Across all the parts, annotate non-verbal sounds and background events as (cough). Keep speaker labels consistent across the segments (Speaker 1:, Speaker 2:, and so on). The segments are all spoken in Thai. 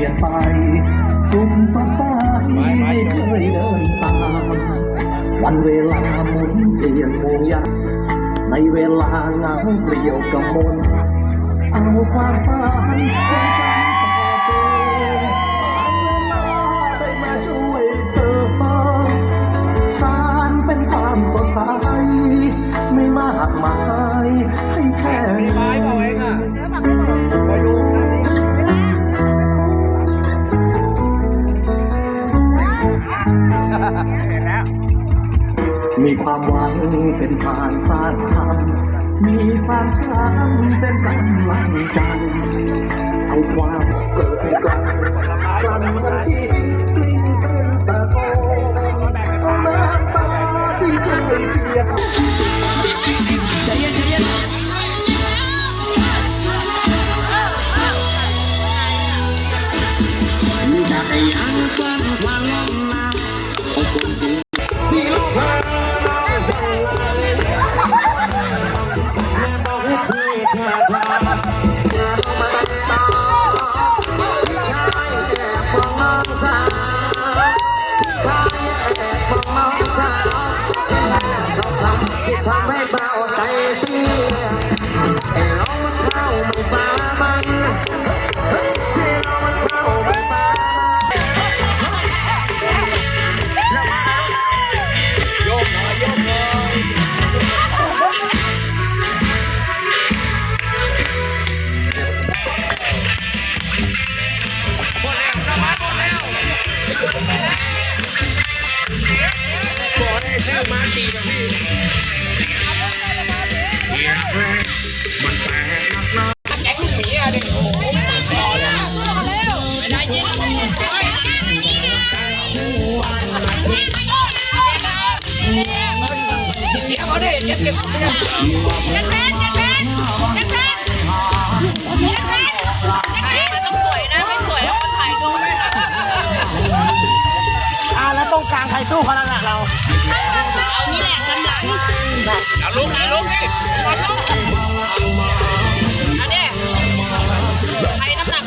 Speaker 1: ลี่ยนไป สุขฟ้าใสไม่เคยเดินตาม วันเวลาหมุนเปลี่ยนโมงยาในเวลาเหงาเปลี่ยวกับมน เอาความฝันของฉันต่อไปเอาเวลาได้มาช่วยเสริมเติมสารเป็นความสดใสไม่มากมาย มีความหวังเป็นทางสร้างธรรมมีความช้ำเป็นกำลังใจเอาความเกิดกลันกันมันที่กลิ้งกลิ้งตะโกเอาน้ำตาที่เคยเปียก
Speaker 2: ที่ อ
Speaker 3: งสวยนะไม่สวยแล้วคนถ่ายรูปไม่ได้
Speaker 2: อ่าแล้วตรงกลางใครสู้เขาแล้วน่ะเรา
Speaker 3: เอานี่แหละกันหลังเอาลุกเอาลุกนี่เอาลุกอันนี้ใครน้ำหนัก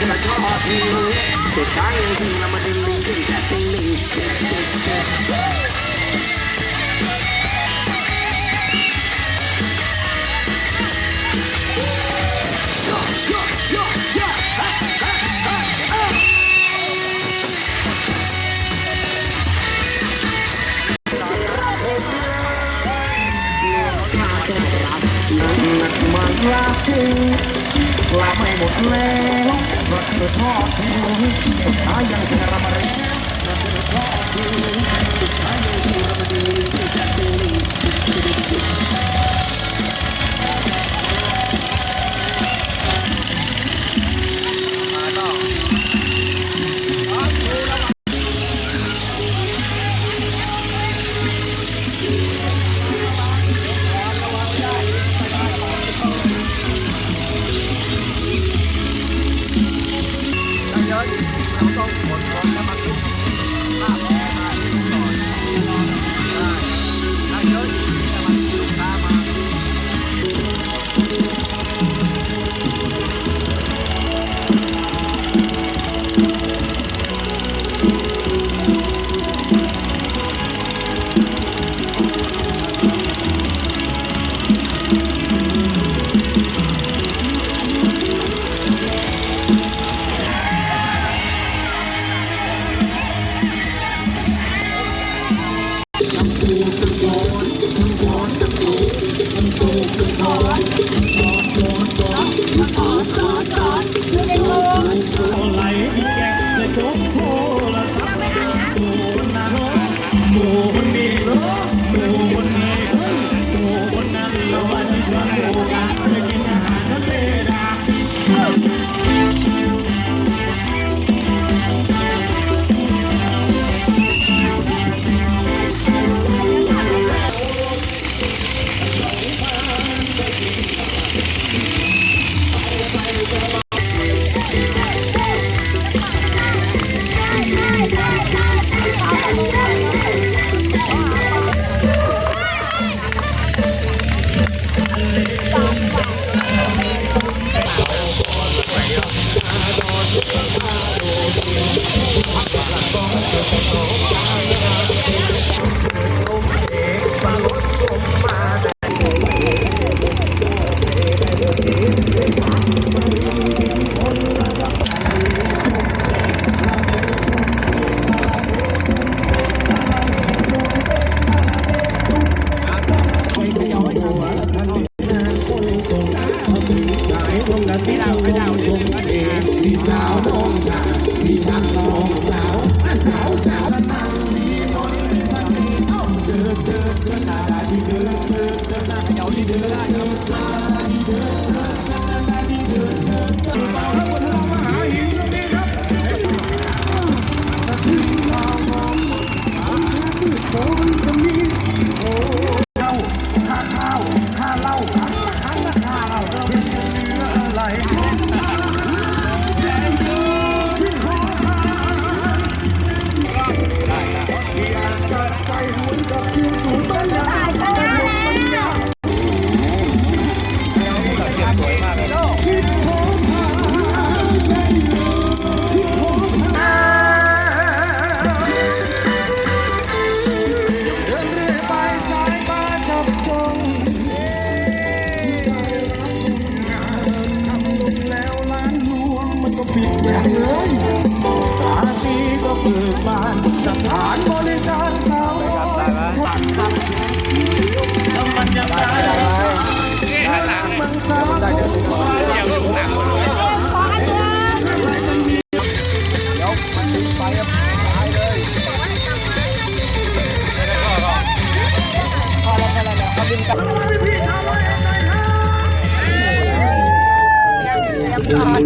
Speaker 3: ที่รู้
Speaker 2: สุดท้ายยังสิ่งเรามาดึงดึงดึงแต่ดึงดึงเจ็บเจ็บเจ็บ
Speaker 1: มันรักจริง กลับไม่หมดแล้วรักเธอทอดทิ้งสุดท้ายยังเธอระมาเรีรักเธอทอดทิ้งสุดท้ายยังเธอระมาดีที่จะดี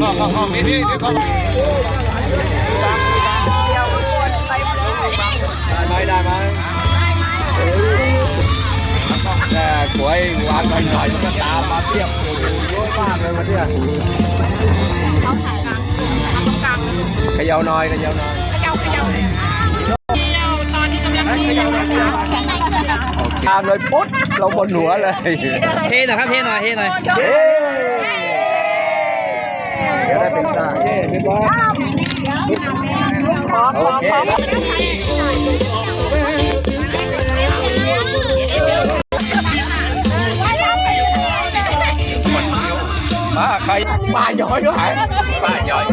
Speaker 1: ครับได้ไหมได้ไหมแต่หวยวานหน่อยหน่อยก็ตามมาเทียบโอ้โหเยอะมากเลยวันเนี้ย
Speaker 3: เขาถ่ายกลางทำตรงกลางนะ
Speaker 1: เขยาวน้อยเขยาวน้อย
Speaker 3: เขยาเขย่าเลยเขย่าตอนนี้กำลังดีนะคะ
Speaker 1: ตามเลยปุ๊บเราบนหัวเลย
Speaker 4: เทหน่อยครับเทหน่อยเทหน่อย
Speaker 1: เย้เดี๋ยวได้เป็นตาเย้เป็นบอส
Speaker 4: มาใครปลาย้อยด้วยปลาย้อย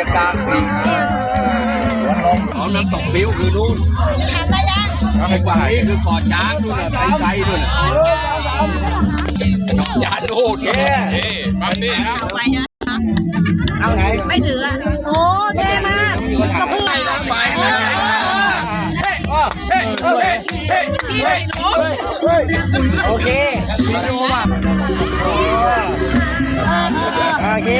Speaker 3: จะก
Speaker 4: ลางปีกหัวลมของน้ำตกบิ้วคือนู่น
Speaker 3: ทำได้ยัง
Speaker 4: ไปกว่านี่คือขอช้างนู่นน่ะไปไกลนู่นน่ะอย่าโดดแกบังนี่ครับ
Speaker 3: ไปนะเอาไงไม่ถืออะโอ้เท่มากกระเพื่อม
Speaker 4: ไปโอเคดูมาโอเค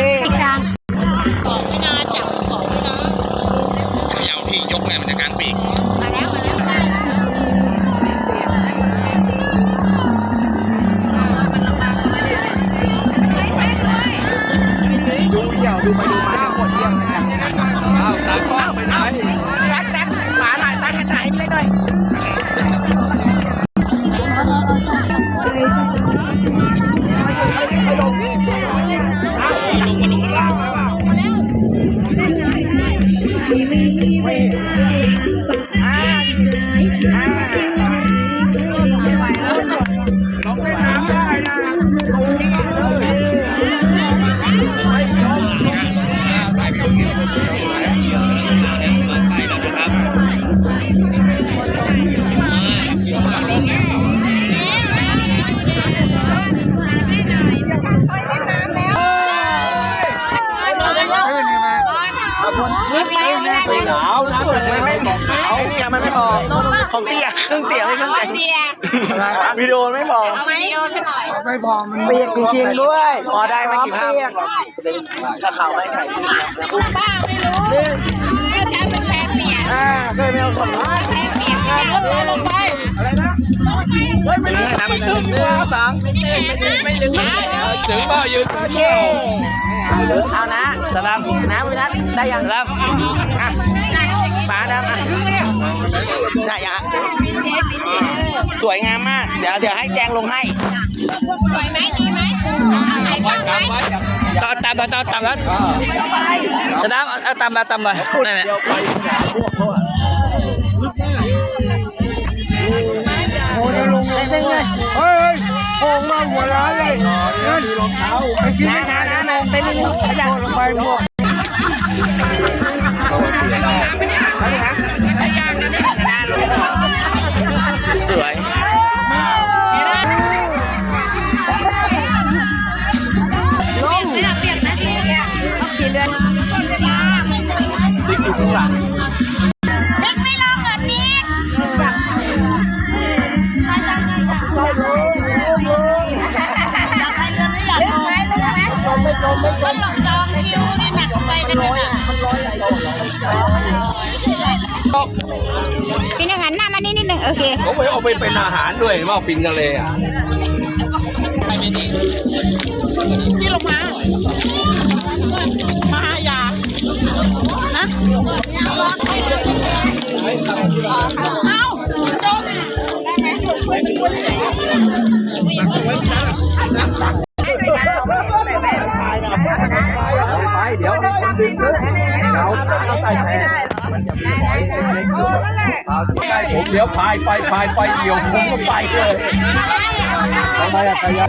Speaker 4: Thank (laughs) you. อ้นี่มัน
Speaker 5: ไม่พอของเตี้ยครึ่งเตี้ยไม่ครึ่งเตี้ยวิดีโอไม่พอ
Speaker 3: เอาไหมโยนซะหน่อย
Speaker 5: เปียกจริงๆด้วยพอได้ไม่กี่ภาพถ้าข่าวไม่ถ่ายรูปนะ
Speaker 3: ป้าไม่รู้ก็ใช้เป็นแพ้เปียก
Speaker 5: อ่าเคยไม่เอาคน
Speaker 3: แพ้เปียกแพ้ลงไป
Speaker 4: ไม่ถึงสามไม่ถึงไม่ถึงถึงเปล่ายืน
Speaker 5: เอานะสลามน้ำไปนะได้ยังสลามอะปลาดำอะ ได้ยังอะสวยงามมาก เดี๋ยวเดี๋ยวให้แจงลงให้
Speaker 3: สวยไหมดีไหมถ่ายกล้องไหม
Speaker 4: ต่อตามต่อตามตามแล้วชนะเอาตามมาตามหน่อยนั่นแหละ
Speaker 5: ส
Speaker 3: ติ๊กไม่ลงเหรอติ๊กใช่ใช่ใช่อยากไปเรือหรืออยากลงไหมคนหลอกจองคิวนี่หนักไปกันเลยอะพี่หนึ่งหันหน้ามานี่นิดหนึ่งโอเค
Speaker 4: เขาไปเอาไปเป็นอาหารด้วยว่าปิงทะเลอะ
Speaker 3: พี่ลงมา มาหายานะ เอาจงได้ไหมช่วยเป็นคนไหน
Speaker 4: ไปเดี๋ยวมีคนดึงด้วยเราเอาใส่แพมันจะมีหอยเล็กๆอยู่เอาที่ใกล้ผมเดี๋ยวพายไปพายไปเดี่ยวผมก็ไปเลยทำไมอะใครอะ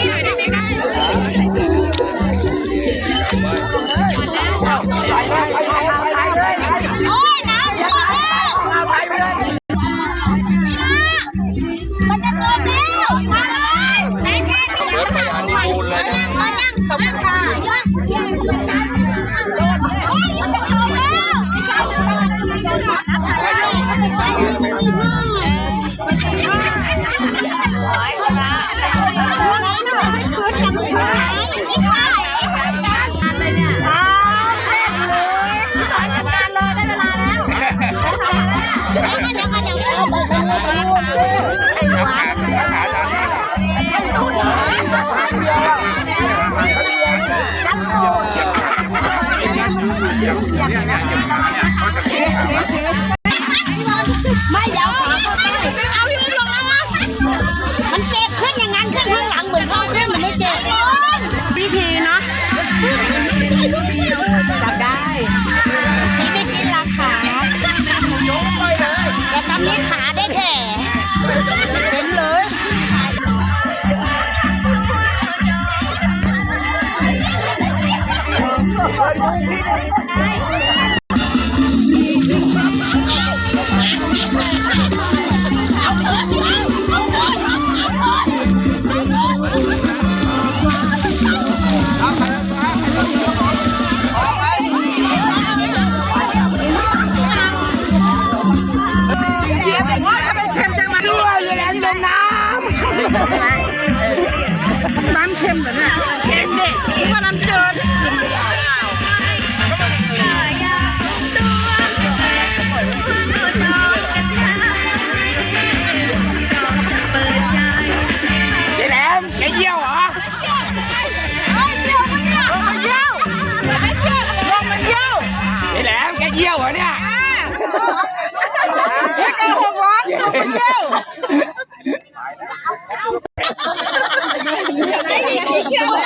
Speaker 3: น้ำเค็มเหรอเนี่ยเค็มดิว่าน้ำจืดเยี่ยวเหรอเนี่ยไม่เกินหกร้อยจบไปเยี่ยว いや、ないで。